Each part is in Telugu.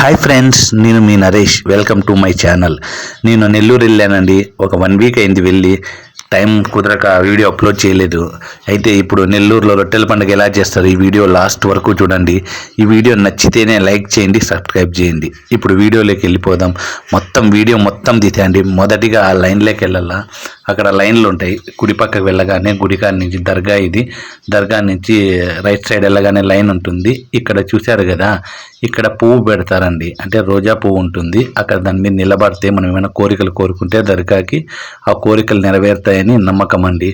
హాయ్ ఫ్రెండ్స్ నేను మీ Naresh. Welcome to my channel నేను నెల్లూరు వెళ్ళానండి. ఒక వన్ వీక్ అయింది వెళ్ళి. టైం కుదరక వీడియో అప్లోడ్ చేయలేదు. అయితే ఇప్పుడు నెల్లూరులో రొట్టెల పండుగ ఎలా చేస్తారు? ఈ వీడియో లాస్ట్ వరకు చూడండి. ఈ వీడియో నచ్చితేనే లైక్ చేయండి సబ్స్క్రైబ్ చేయండి. ఇప్పుడు వీడియోలోకి వెళ్ళిపోదాం. మొత్తం వీడియో మొత్తం తీసేయండి. మొదటిగా ఆ లైన్లోకి వెళ్ళాలా? అక్కడ లైన్లు ఉంటాయి. కుడి పక్కకు వెళ్ళగానే గుడికాడ నుంచి దర్గా ఇది. దర్గా నుంచి రైట్ సైడ్ వెళ్ళగానే లైన్ ఉంటుంది. ఇక్కడ చూశారు కదా ఇక్కడ పువ్వు పెడతారండి. అంటే రోజా పువ్వు ఉంటుంది. అక్కడ దాని మీద నిలబడితే మనం ఏమైనా కోరికలు కోరుకుంటే దర్గాకి ఆ కోరికలు నెరవేరుతాయని నమ్మకం అండి.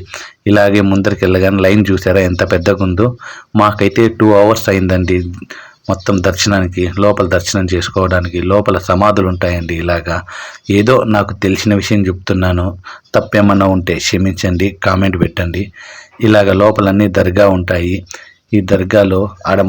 ఇలాగే ముందరికి వెళ్ళగానే లైన్ చూసారా ఎంత పెద్దగా ఉందో మాకైతే టూ అవర్స్ అయిందండి. మొత్తం దర్శనానికి లోపల దర్శనం చేసుకోవడానికి లోపల సమాధులు ఉంటాయండి ఇలాగా. ఏదో నాకు తెలిసిన విషయం చెప్తున్నాను. తప్పేమన్నా ఉంటే క్షమించండి కామెంట్ పెట్టండి. ఇలాగ లోపలన్నీ దర్గా ఉంటాయి. ఈ దర్గాలో ఆడ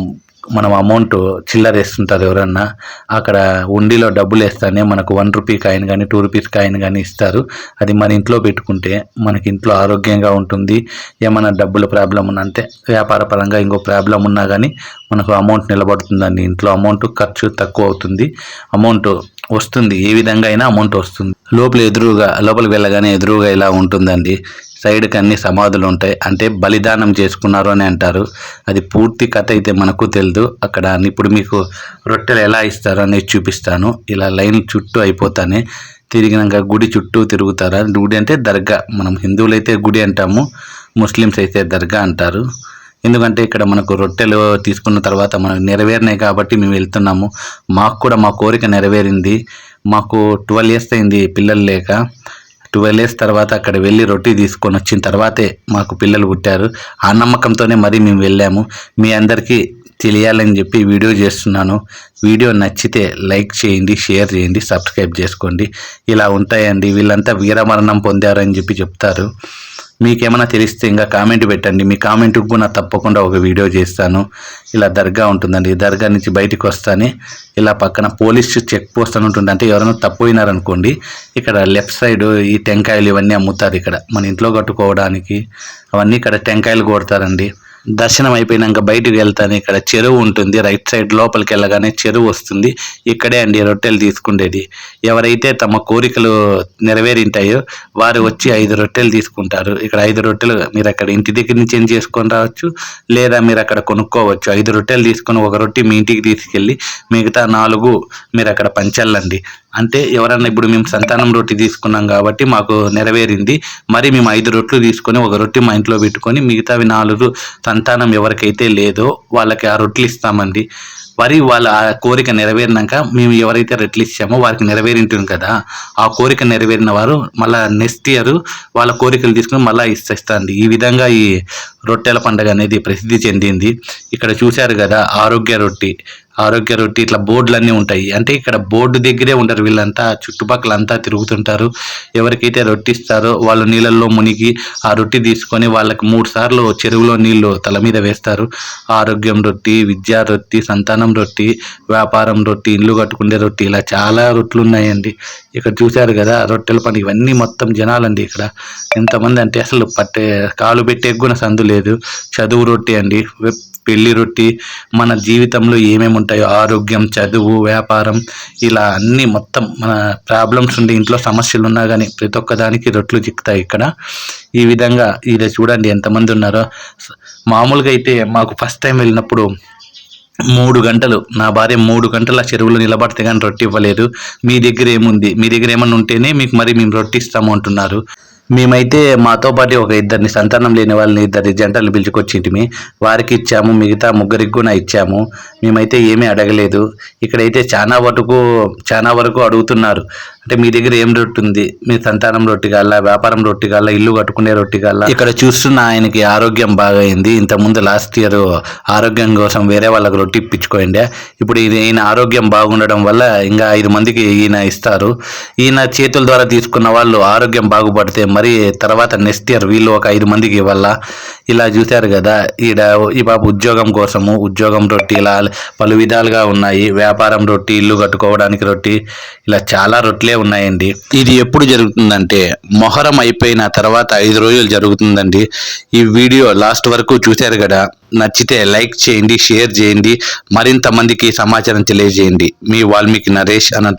మనం అమౌంట్ చిల్లర వేస్తుంటారు ఎవరన్నా అక్కడ ఉండిలో డబ్బులు వేస్తానే మనకు వన్ రూపీ కాయిన్ కానీ టూ రూపీస్ కాయిన్ కానీ ఇస్తారు. అది మన ఇంట్లో పెట్టుకుంటే మనకి ఇంట్లో ఆరోగ్యంగా ఉంటుంది. ఏమైనా డబ్బుల ప్రాబ్లం ఉన్నా అంటే వ్యాపార పరంగా ఇంకో ప్రాబ్లం ఉన్నా కానీ మనకు అమౌంట్ నిలబడుతుందండి. ఇంట్లో అమౌంట్ ఖర్చు తక్కువ అవుతుంది. అమౌంట్ వస్తుంది. ఏ విధంగా అయినా అమౌంట్ వస్తుంది. లోపల ఎదురుగా లోపలికి వెళ్ళగానే ఎదురుగా ఇలా ఉంటుందండి. సైడ్కి అన్ని సమాధులు ఉంటాయి. అంటే బలిదానం చేసుకున్నారు అని అంటారు. అది పూర్తి కథ అయితే మనకు తెలియదు అక్కడ ఇప్పుడు మీకు రొట్టెలు ఎలా ఇస్తారో అనేది చూపిస్తాను. ఇలా లైన్ చుట్టూ అయిపోతానే. తిరిగినాక గుడి చుట్టూ తిరుగుతారా? గుడి అంటే దర్గా. మనం హిందువులైతే గుడి అంటాము. ముస్లిమ్స్ అయితే దర్గా అంటారు. ఎందుకంటే ఇక్కడ మనకు రొట్టెలు తీసుకున్న తర్వాత మనకు నెరవేరినాయి కాబట్టి మేము వెళ్తున్నాము. మాకు కూడా మా కోరిక నెరవేరింది. మాకు ట్వెల్వ్ ఇయర్స్ అయింది పిల్లలు లేక. ట్వెల్వ్ ఇయర్స్ తర్వాత అక్కడ వెళ్ళి రొట్టి తీసుకొని వచ్చిన తర్వాతే మాకు పిల్లలు పుట్టారు. ఆ నమ్మకంతోనే మరీ మేము వెళ్ళాము. మీ అందరికీ తెలియాలని చెప్పి వీడియో చేస్తున్నాను. వీడియో నచ్చితే లైక్ చేయండి షేర్ చేయండి సబ్స్క్రైబ్ చేసుకోండి. ఇలా ఉంటాయండి. వీళ్ళంతా వీరమరణం పొందారని చెప్పి చెప్తారు. మీకేమైనా తెలిస్తే ఇంకా కామెంట్ పెట్టండి. మీ కామెంట్కి కూడా తప్పకుండా ఒక వీడియో చేస్తాను. ఇలా దర్గా ఉంటుందండి. దర్గా నుంచి బయటికి వస్తానే ఇలా పక్కన పోలీస్ చెక్ పోస్ట్ అని ఉంటుంది. అంటే ఎవరైనా తప్పిపోయినారనుకోండి ఇక్కడ లెఫ్ట్ సైడ్ ఈ టెంకాయలు ఇవన్నీ అమ్ముతారు ఇక్కడ. మన ఇంట్లో కట్టుకోవడానికి అవన్నీ ఇక్కడ టెంకాయలు కొడతారండి. దర్శనం అయిపోయినాక బయటికి వెళ్తాను ఇక్కడ చెరువు ఉంటుంది. రైట్ సైడ్ లోపలికి వెళ్ళగానే చెరువు వస్తుంది. ఇక్కడే అండి రొట్టెలు తీసుకుండేది. ఎవరైతే తమ కోరికలు నెరవేరింటాయో వారు వచ్చి ఐదు రొట్టెలు తీసుకుంటారు. ఇక్కడ ఐదు రొట్టెలు మీరు అక్కడ ఇంటి దగ్గర నుంచి ఏం చేసుకొని రావచ్చు? లేదా మీరు అక్కడ కొనుక్కోవచ్చు. ఐదు రొట్టెలు తీసుకొని ఒక రొట్టె మీ ఇంటికి తీసుకెళ్ళి మిగతా నాలుగు మీరు అక్కడ పంచాలండి. అంటే ఎవరన్నా ఇప్పుడు మేము సంతానం రొట్టె తీసుకున్నాం కాబట్టి మాకు నెరవేరింది. మరి మేము ఐదు రొట్లు తీసుకొని ఒక రొట్టి మా ఇంట్లో పెట్టుకొని మిగతావి నాలుగు సంతానం ఎవరికైతే లేదో వాళ్ళకి ఆ రొట్టెలు ఇస్తామండి. మరి వాళ్ళ ఆ కోరిక నెరవేరినాక మేము ఎవరైతే రెట్లు ఇచ్చామో వారికి నెరవేరింటుంది కదా. ఆ కోరిక నెరవేరిన వారు మళ్ళా నెక్స్ట్ ఇయర్ వాళ్ళ కోరికలు తీసుకుని మళ్ళీ ఇస్తాండి. ఈ విధంగా ఈ రొట్టెల పండుగ అనేది ప్రసిద్ధి చెందింది. ఇక్కడ చూశారు కదా ఆరోగ్య రొట్టి. ఆరోగ్య రొట్టి ఇట్లా బోర్డులన్నీ ఉంటాయి. అంటే ఇక్కడ బోర్డు దగ్గరే ఉంటారు వీళ్ళంతా చుట్టుపక్కల అంతా తిరుగుతుంటారు. ఎవరికైతే రొట్టి ఇస్తారో వాళ్ళు నీళ్ళల్లో మునిగి ఆ రొట్టి తీసుకొని వాళ్ళకి మూడు సార్లు చెరువులో నీళ్ళు తల మీద వేస్తారు. ఆరోగ్యం రొట్టి విద్యా రొట్టి సంతానం రొట్టి వ్యాపారం రొట్టి ఇల్లు కట్టుకునే రొట్టి ఇలా చాలా రొట్లు ఉన్నాయండి ఇక్కడ చూశారు కదా రొట్టెల పని ఇవన్నీ మొత్తం జనాలండి ఇక్కడ. ఎంతమంది అంటే అసలు పట్టే కాలు పెట్టే కూడా సందు లేదు. చదువు రొట్టి అండి. పెళ్ళి రొట్టి మన జీవితంలో ఏమేమి ఉంటాయో ఆరోగ్యం చదువు వ్యాపారం ఇలా అన్ని మొత్తం మన ప్రాబ్లమ్స్ ఉండి ఇంట్లో సమస్యలు ఉన్నా కానీ ప్రతి ఒక్క దానికి రొట్లు చిక్కుతాయి ఇక్కడ. ఈ విధంగా ఇది చూడండి ఎంతమంది ఉన్నారో. మామూలుగా అయితే మాకు ఫస్ట్ టైం వెళ్ళినప్పుడు మూడు గంటలు నా భార్య మూడు గంటల చెరువులో నిలబడితే కానీ రొట్టి ఇవ్వలేదు. మీ దగ్గర ఏముంది? మీ దగ్గర ఏమన్నా ఉంటేనే మీకు మరి మేము రొట్టి ఇస్తాము అంటున్నారు. మేమైతే మాతో పాటు ఒక ఇద్దరిని సంతానం లేని వాళ్ళని ఇద్దరి జంటలు పిలుచుకొచ్చింటిమి వారికి ఇచ్చాము మిగతా ముగ్గురికి కూడా ఇచ్చాము. మేమైతే ఏమీ అడగలేదు. ఇక్కడైతే చాలా వరకు చాలా వరకు అడుగుతున్నారు. అంటే మీ దగ్గర ఏం రొట్టి ఉంది? మీ సంతానం రొట్టి కాళ్ళ వ్యాపారం రొట్టి కాళ్ళ ఇల్లు కట్టుకునే రొట్టి కాళ్ళ ఇక్కడ చూస్తున్న ఆయనకి ఆరోగ్యం బాగా అయింది ఇంతకుముందు లాస్ట్ ఇయర్ ఆరోగ్యం కోసం వేరే వాళ్ళకి రొట్టి ఇప్పించుకోండి. ఇప్పుడు ఇది ఈయన ఆరోగ్యం బాగుండడం వల్ల ఇంకా ఐదు మందికి ఈయన ఇస్తారు. ఈయన చేతుల ద్వారా తీసుకున్న వాళ్ళు ఆరోగ్యం బాగుపడితే మరి తర్వాత నెక్స్ట్ ఇయర్ వీళ్ళు ఒక ఐదు మందికి ఇవ్వాలా. ఇలా చూశారు కదా. ఈడ ఈ పాప ఉద్యోగం కోసము ఉద్యోగం రొట్టి ఇలా పలు విధాలుగా ఉన్నాయి. వ్యాపారం రొట్టి ఇల్లు కట్టుకోవడానికి రొట్టి ఇలా చాలా రొట్టెలే ఉన్నాయండి. ఇది ఎప్పుడు జరుగుతుందంటే మొహరం అయిపోయిన తర్వాత ఐదు రోజులు జరుగుతుందండి. ఈ వీడియో లాస్ట్ వరకు చూశారు కదా? నచ్చితే లైక్ చేయండి షేర్ చేయండి. మరింత మందికి సమాచారం తెలియజేయండి. మీ వాల్మీకి నరేష్ అనంత